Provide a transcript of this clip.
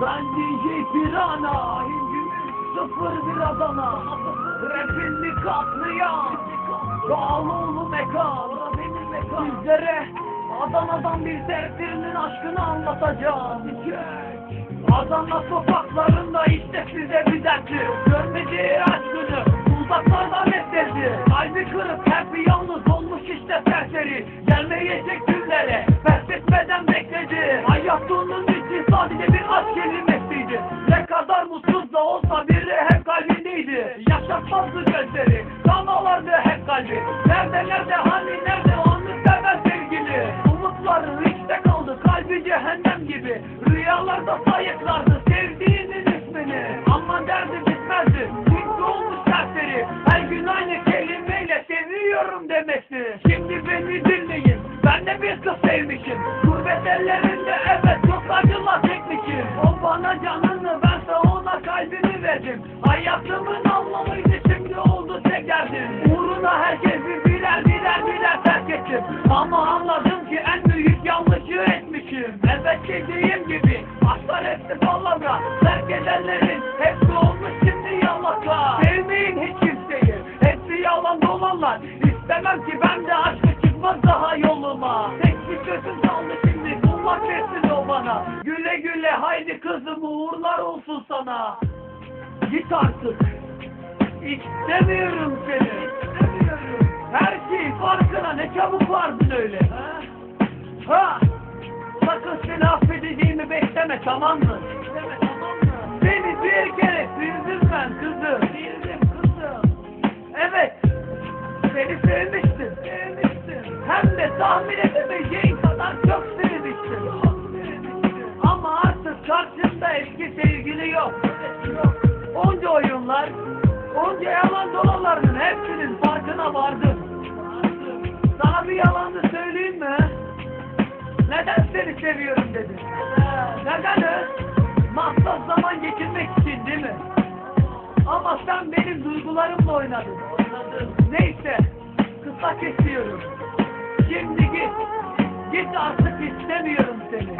Ben DJ Pirana Sıfır bir Adana. Rapinli katliam Dağlıoğlu mekan Sizlere Adana'dan bir serserinin aşkını anlatacağım Adana sokaklarında işte size bir dertli. Görmediği aşkını uzaklardan esirdi Kalbi kırık hep yalnız olmuş işte serseri. Gelmeyecek günlere pes etmeden bekledi. Hayat onun için sadece bir aşk kelimesiydi. Ne kadar mutsuz da olsa biri hep kalbindeydi. Yaşatmazdı gözleri kan ağlardı hep kalbi. Nerede nerede hani nerede o seven sevgili. Umutları işte kaldı kalbi cehennem gibi. Rüyalarda sayıklardı sevdiğinin ismini. Ama derdi Ama anladım ki en büyük yanlışı etmişim. Evet dediğim gibi aşklar hepsi palavra Terk edenlerin hepsi olmuş şimdi yalaka Sevmeyin hiç kimseyi. Hepsi yalan dolanlar. İstemem ki ben de aşkı çıkmaz daha yoluma. Tek bir sözüm kaldı şimdi kulak versin o bana. Güle güle haydi kızım uğurlar olsun sana. Git artık. İstemiyorum seni Ha! Sakın seni affedeceğimi bekleme tamam mı? Bekleme bir kere sildim ben kızım Sildim kızım Evet seni sevmiştim. Sevmiştim. Hem de tahmin edemeyeceğin kadar çok sevmiştim. Ama artık karşımda eski sevgili yok. Onca onca Neden? he? Maksat zaman geçirmek için değil mi? Ama sen benim duygularımla oynadın. Neyse, kısa kesiyorum. Şimdi git. Git artık istemiyorum seni.